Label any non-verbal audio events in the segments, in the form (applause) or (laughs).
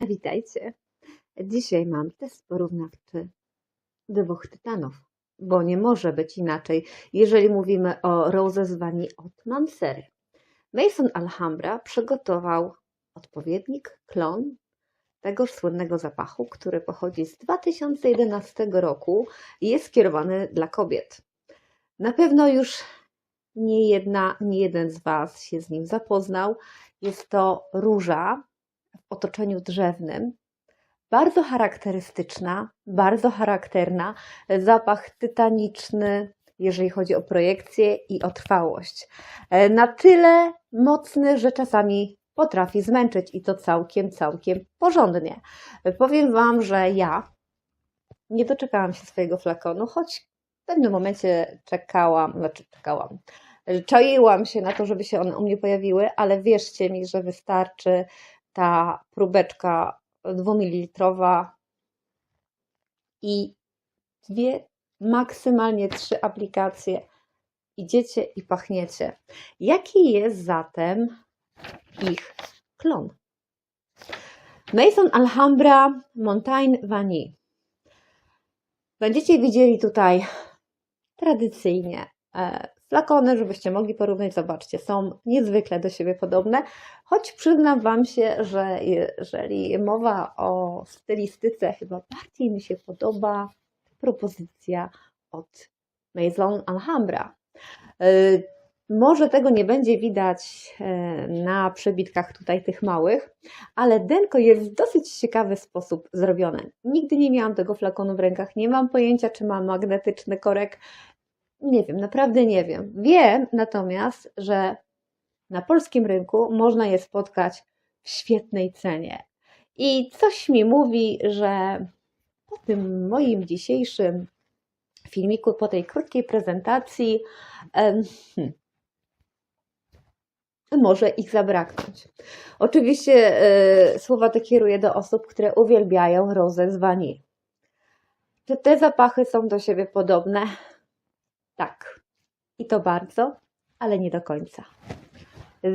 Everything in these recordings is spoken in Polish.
Witajcie. Dzisiaj mam test porównawczy dwóch tytanów, bo nie może być inaczej, jeżeli mówimy o Roses Vani od Mansery. Mason Alhambra przygotował odpowiednik, klon tegoż słynnego zapachu, który pochodzi z 2011 roku i jest skierowany dla kobiet. Na pewno już nie jedna, nie jeden z Was się z nim zapoznał. Jest to róża w otoczeniu drzewnym, bardzo charakterystyczna, bardzo charakterna, zapach tytaniczny, jeżeli chodzi o projekcję i o trwałość. E, Na tyle mocny, że czasami potrafi zmęczyć i to całkiem, całkiem porządnie. E, Powiem Wam, że ja nie doczekałam się swojego flakonu, choć pewnym momencie czekałam, znaczy czekałam, czaiłam się na to, żeby się one u mnie pojawiły, ale wierzcie mi, że wystarczy ta próbeczka dwumililitrowa i dwie, maksymalnie trzy aplikacje. Idziecie i pachniecie. Jaki jest zatem ich klon? Mason Alhambra Montaigne Vanille. Będziecie widzieli tutaj tradycyjnie e, flakony, żebyście mogli porównać. Zobaczcie, są niezwykle do siebie podobne, choć przyznam Wam się, że jeżeli mowa o stylistyce, chyba bardziej mi się podoba propozycja od Maison Alhambra. Może tego nie będzie widać e, na przebitkach tutaj tych małych, ale denko jest w dosyć ciekawy sposób zrobione. Nigdy nie miałam tego flakonu w rękach, nie mam pojęcia, czy ma magnetyczny korek. Nie wiem, naprawdę nie wiem. Wiem natomiast, że na polskim rynku można je spotkać w świetnej cenie. I coś mi mówi, że po tym moim dzisiejszym filmiku, po tej krótkiej prezentacji, hmm, może ich zabraknąć. Oczywiście e, słowa te kieruję do osób, które uwielbiają rozę z wanilii. Czy te zapachy są do siebie podobne? Tak. I to bardzo, ale nie do końca.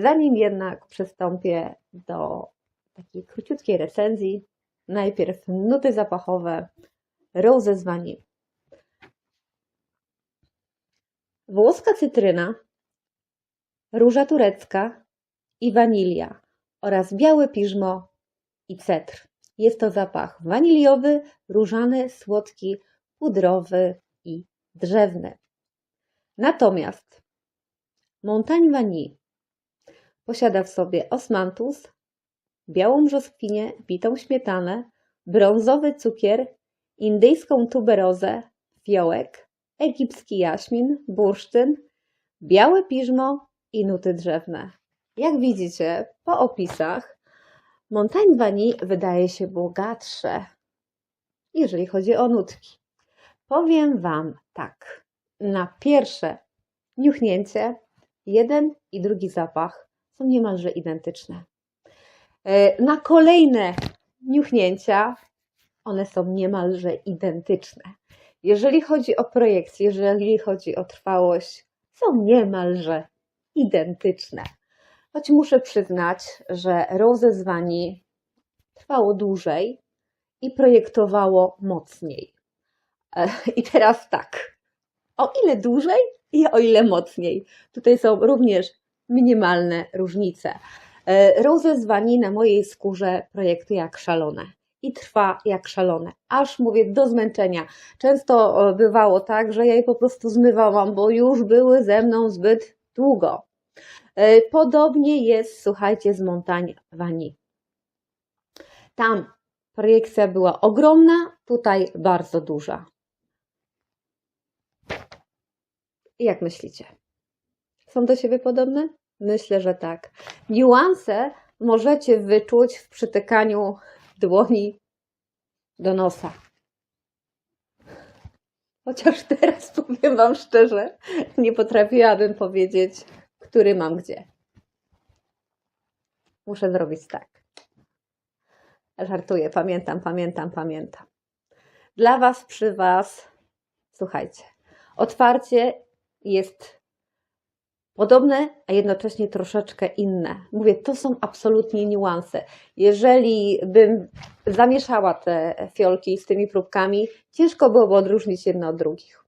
Zanim jednak przystąpię do takiej króciutkiej recenzji, najpierw nuty zapachowe Rose z. Włoska cytryna, róża turecka i wanilia oraz białe piżmo i cetr. Jest to zapach waniliowy, różany, słodki, pudrowy i drzewny. Natomiast Montagne Vanille posiada w sobie osmantus, białą brzoskwinię, bitą śmietanę, brązowy cukier, indyjską tuberozę, fiołek, egipski jaśmin, bursztyn, białe piżmo i nuty drzewne. Jak widzicie po opisach, Montagne Vanille wydaje się bogatsze, jeżeli chodzi o nutki. Powiem Wam tak, na pierwsze niuchnięcie jeden i drugi zapach są niemalże identyczne. E, Na kolejne niuchnięcia one są niemalże identyczne. Jeżeli chodzi o projekcję, jeżeli chodzi o trwałość, są niemalże identyczne. Choć muszę przyznać, że Wani trwało dłużej i projektowało mocniej. E, I teraz tak, o ile dłużej i o ile mocniej. Tutaj są również minimalne różnice. E, Wani na mojej skórze projektuje jak szalone i trwa jak szalone, aż mówię do zmęczenia. Często e, bywało tak, że ja je po prostu zmywałam, bo już były ze mną zbyt długo. E, Podobnie jest, słuchajcie, z Montagne Vanille. Tam projekcja była ogromna, tutaj bardzo duża. Jak myślicie? Są do siebie podobne? Myślę, że tak. Niuanse możecie wyczuć w przytykaniu dłoni do nosa. Chociaż teraz (laughs) powiem Wam szczerze, nie potrafiłabym powiedzieć, który mam gdzie. Muszę zrobić tak. Żartuję, pamiętam, pamiętam, pamiętam. Dla Was, przy Was, słuchajcie, otwarcie jest Podobne, a jednocześnie troszeczkę inne. Mówię, to są absolutnie niuanse. Jeżeli bym zamieszała te fiolki z tymi próbkami, ciężko byłoby odróżnić jedno od drugich.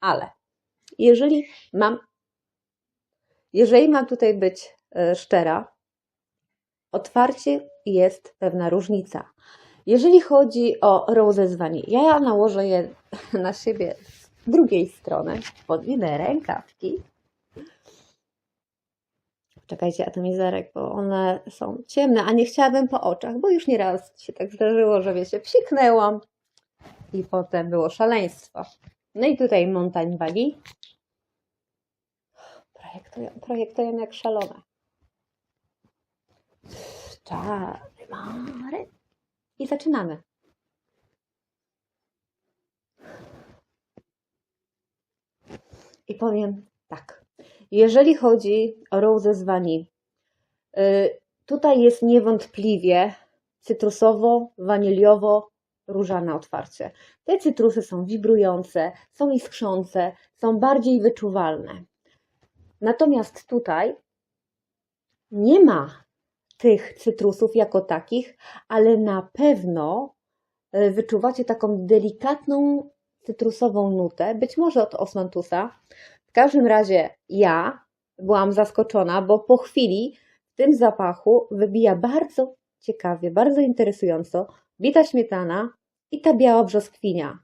Ale jeżeli mam, jeżeli mam tutaj być e, szczera, otwarcie jest pewna różnica. Jeżeli chodzi o roses vanille, ja nałożę je (laughs) na siebie z drugiej strony, podwinę rękawki. Czekajcie, atomizerek, bo one są ciemne, a nie chciałabym po oczach, bo już nieraz się tak zdarzyło, że wiecie, psiknęłam i potem było szaleństwo. No i tutaj Mountain Valley. Projektują, projektują jak szalone. Czary mary. I zaczynamy. I powiem tak. Jeżeli chodzi o roses vanille, y, tutaj jest niewątpliwie cytrusowo-waniliowo-różane otwarcie. Te cytrusy są wibrujące, są iskrzące, są bardziej wyczuwalne. Natomiast tutaj nie ma tych cytrusów jako takich, ale na pewno y, wyczuwacie taką delikatną cytrusową nutę, być może od osmantusa. Każdym razie ja byłam zaskoczona, bo po chwili w tym zapachu wybija bardzo ciekawie, bardzo interesująco bita śmietana i ta biała brzoskwinia.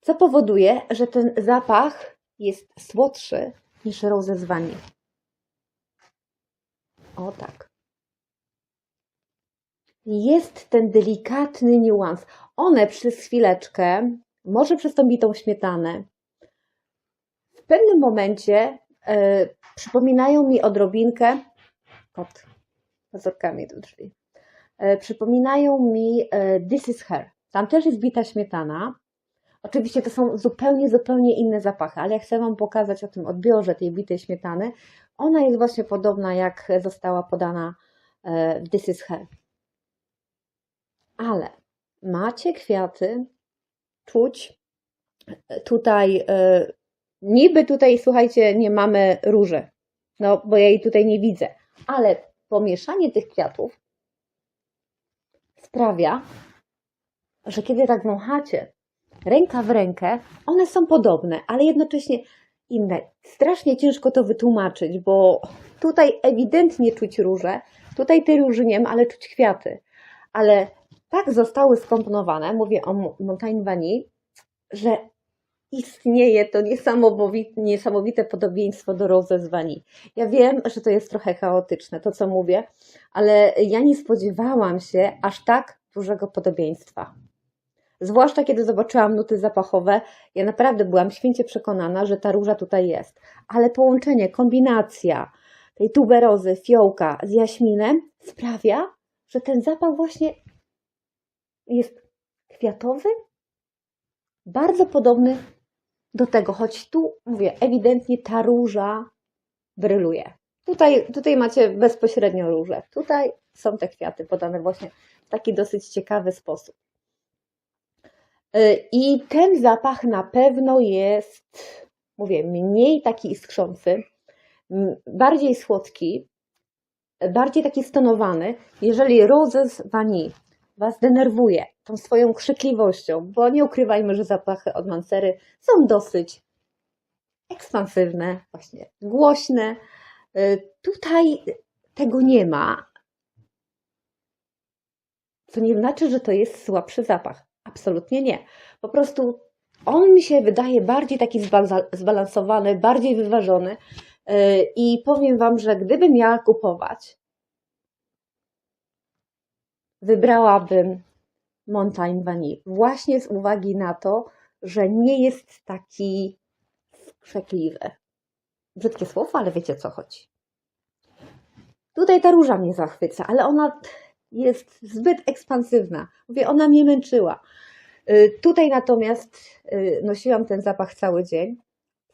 Co powoduje, że ten zapach jest słodszy niż roses vanille. O tak. Jest ten delikatny niuans. One przez chwileczkę, może przez tą bitą śmietanę, pewnym momencie e, przypominają mi odrobinkę kot pazurkami do drzwi. E, przypominają mi e, This is Her. Tam też jest bita śmietana. Oczywiście to są zupełnie, zupełnie inne zapachy, ale ja chcę Wam pokazać o tym odbiorze tej bitej śmietany. Ona jest właśnie podobna, jak została podana e, This is Her. Ale macie kwiaty, czuć tutaj, e, niby tutaj, słuchajcie, nie mamy róży, no bo ja jej tutaj nie widzę, ale pomieszanie tych kwiatów sprawia, że kiedy tak wąchacie ręka w rękę, one są podobne, ale jednocześnie inne. Strasznie ciężko to wytłumaczyć, bo tutaj ewidentnie czuć róże, tutaj tej róży nie ma, ale czuć kwiaty. Ale tak zostały skomponowane, mówię o Montaigne Vanille, że istnieje to niesamowite, niesamowite podobieństwo do Roses Vanille. Ja wiem, że to jest trochę chaotyczne, to co mówię, ale ja nie spodziewałam się aż tak dużego podobieństwa. Zwłaszcza kiedy zobaczyłam nuty zapachowe, ja naprawdę byłam święcie przekonana, że ta róża tutaj jest. Ale połączenie, kombinacja tej tuberozy, fiołka z jaśminem sprawia, że ten zapach właśnie jest kwiatowy, bardzo podobny do tego, choć tu mówię, ewidentnie ta róża bryluje. Tutaj, tutaj macie bezpośrednio różę. Tutaj są te kwiaty podane właśnie w taki dosyć ciekawy sposób. Y, I ten zapach na pewno jest, mówię, mniej taki iskrzący, bardziej słodki, bardziej taki stonowany. Jeżeli Roses Vanille Was denerwuje tą swoją krzykliwością, bo nie ukrywajmy, że zapachy od Mancery są dosyć ekspansywne, właśnie głośne. Y, tutaj tego nie ma, co nie znaczy, że to jest słabszy zapach. Absolutnie nie. Po prostu on mi się wydaje bardziej taki zbalansowany, bardziej wyważony. Y, I powiem Wam, że gdybym miała kupować, wybrałabym Montaigne Vanille. Właśnie z uwagi na to, że nie jest taki skrzekliwy. Brzydkie słowo, ale wiecie co chodzi. Tutaj ta róża mnie zachwyca, ale ona jest zbyt ekspansywna. Mówię, ona mnie męczyła. Y, tutaj natomiast y, nosiłam ten zapach cały dzień.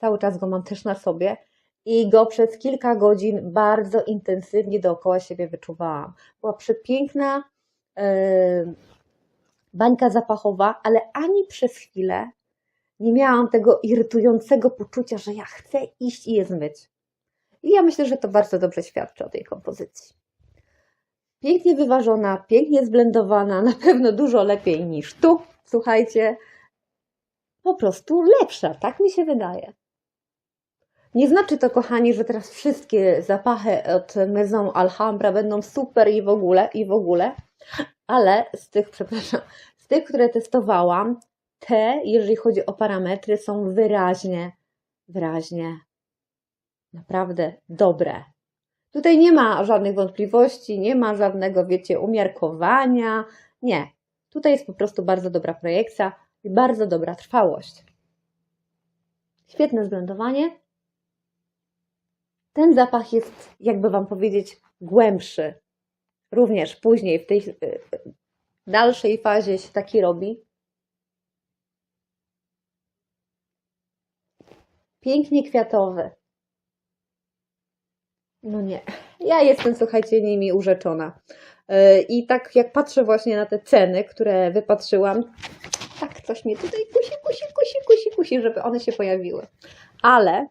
Cały czas go mam też na sobie i go przez kilka godzin bardzo intensywnie dookoła siebie wyczuwałam. Była przepiękna yy, bańka zapachowa, ale ani przez chwilę Nie miałam tego irytującego poczucia, że ja chcę iść i je zmyć. I ja myślę, że to bardzo dobrze świadczy o tej kompozycji. Pięknie wyważona, pięknie zblendowana, na pewno dużo lepiej niż tu. Słuchajcie, po prostu lepsza, tak mi się wydaje. Nie znaczy to, kochani, że teraz wszystkie zapachy od Maison Alhambra będą super i w ogóle, i w ogóle, ale z tych, (laughs) przepraszam, z tych, które testowałam, te, jeżeli chodzi o parametry, są wyraźnie, wyraźnie, naprawdę dobre. Tutaj nie ma żadnych wątpliwości, nie ma żadnego, wiecie, umiarkowania. Nie. Tutaj jest po prostu bardzo dobra projekcja i bardzo dobra trwałość. Świetne zblendowanie. Ten zapach jest, jakby Wam powiedzieć, głębszy. Również później, w tej y, dalszej fazie się taki robi. Pięknie kwiatowy. No nie. Ja jestem, słuchajcie, nimi urzeczona. Yy, I tak jak patrzę właśnie na te ceny, które wypatrzyłam, tak coś mnie tutaj kusi, kusi, kusi, kusi, kusi, żeby one się pojawiły. Ale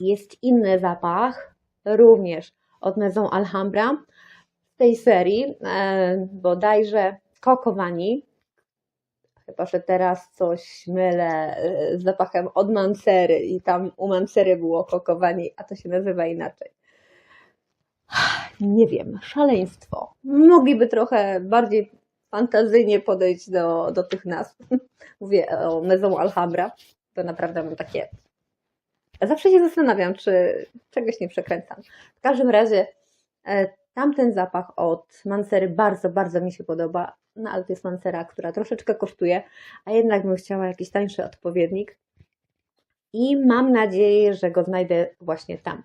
jest inny zapach, również od Maison Alhambra, tej serii, yy, bodajże Vanille. Chyba, że teraz coś mylę yy, z zapachem od Mancery i tam u Mancery było Vanille, a to się nazywa inaczej nie wiem, szaleństwo. Mogliby trochę bardziej fantazyjnie podejść do, do tych nazw. (laughs) Mówię o Maison Alhambra. To naprawdę mam takie. Zawsze się zastanawiam, czy czegoś nie przekręcam. W każdym razie e, tamten zapach od Mancery bardzo, bardzo mi się podoba. No ale to jest Mancera, która troszeczkę kosztuje, a jednak bym chciała jakiś tańszy odpowiednik. I mam nadzieję, że go znajdę właśnie tam.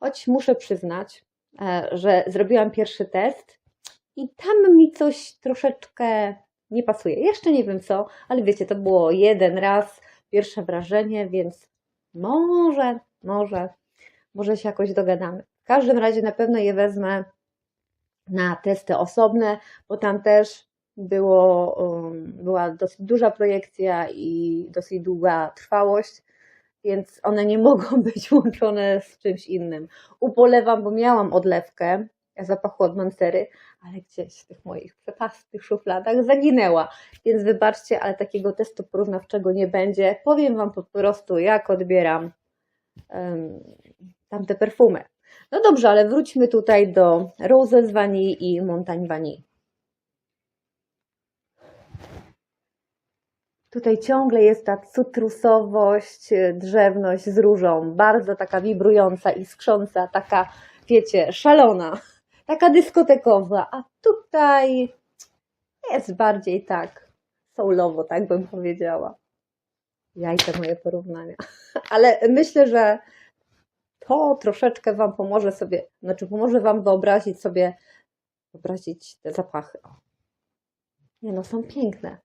Choć muszę przyznać, E, że zrobiłam pierwszy test i tam mi coś troszeczkę nie pasuje. Jeszcze nie wiem co, ale wiecie, to było jeden raz, pierwsze wrażenie, więc może, może, może się jakoś dogadamy. W każdym razie na pewno je wezmę na testy osobne, bo tam też było, um, była dosyć duża projekcja i dosyć długa trwałość, więc one nie (laughs) mogą być łączone z czymś innym. Upolewam, bo miałam odlewkę zapachu od Mancery, ale gdzieś w tych moich przepastych szufladach zaginęła. Więc wybaczcie, ale takiego testu porównawczego nie będzie. Powiem Wam po prostu, jak odbieram um, tamte perfumy. No dobrze, ale wróćmy tutaj do Roses Vanille i Montagne Vanille. Tutaj ciągle jest ta cytrusowość, drzewność z różą, bardzo taka wibrująca, iskrząca, taka, wiecie, szalona, taka dyskotekowa, a tutaj jest bardziej tak soulowo, tak bym powiedziała. Jajce moje porównania. (laughs) Ale myślę, że to troszeczkę Wam pomoże sobie, znaczy pomoże Wam wyobrazić sobie, wyobrazić te zapachy. Nie no, są piękne.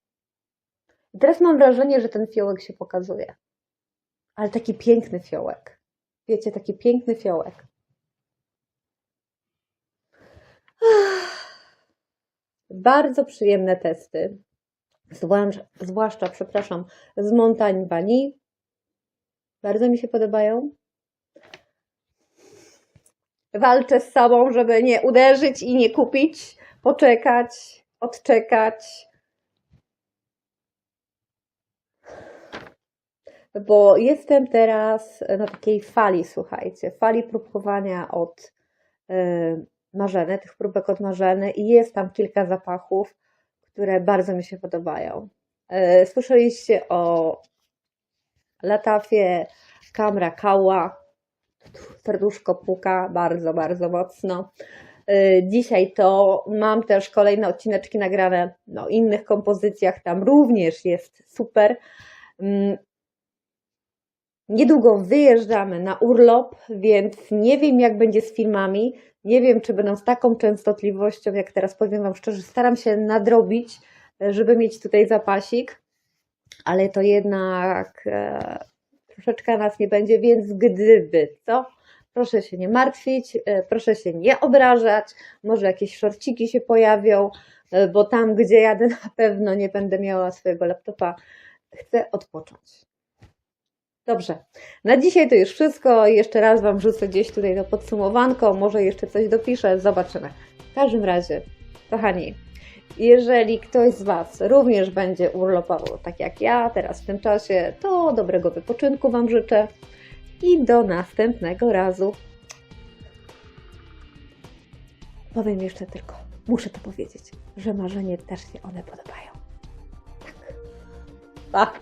I teraz mam wrażenie, że ten fiołek się pokazuje. Ale taki piękny fiołek. Wiecie, taki piękny fiołek. Bardzo przyjemne testy. Zwłaszcza, zwłaszcza, przepraszam, z Montagne Vanille. Bardzo mi się podobają. Walczę z sobą, żeby nie uderzyć i nie kupić, poczekać, odczekać, bo jestem teraz na takiej fali, słuchajcie, fali próbowania od y, Marzeny, tych próbek od Marzeny i jest tam kilka zapachów, które bardzo mi się podobają. Y, słyszeliście o Latafie Kamra Kała, serduszko puka bardzo, bardzo mocno. Y, dzisiaj to mam też kolejne odcineczki nagrane no, innych kompozycjach, tam również jest super. Mm, Niedługo wyjeżdżamy na urlop, więc nie wiem, jak będzie z filmami. Nie wiem, czy będą z taką częstotliwością, jak teraz powiem Wam szczerze. Staram się nadrobić, żeby mieć tutaj zapasik, ale to jednak e, troszeczkę nas nie będzie, więc gdyby co, proszę się nie martwić, e, proszę się nie obrażać. Może jakieś szorciki się pojawią, e, bo tam, gdzie jadę, (laughs) na pewno nie będę miała swojego laptopa chcę odpocząć. Dobrze, na dzisiaj to już wszystko. Jeszcze raz Wam rzucę gdzieś tutaj to podsumowanko, może jeszcze coś dopiszę, zobaczymy. W każdym razie, kochani, jeżeli ktoś z Was również będzie urlopował tak jak ja teraz w tym czasie, to dobrego wypoczynku Wam życzę i do następnego razu. Powiem jeszcze tylko, muszę to powiedzieć, że marzenie też się one podobają. Tak. Pa!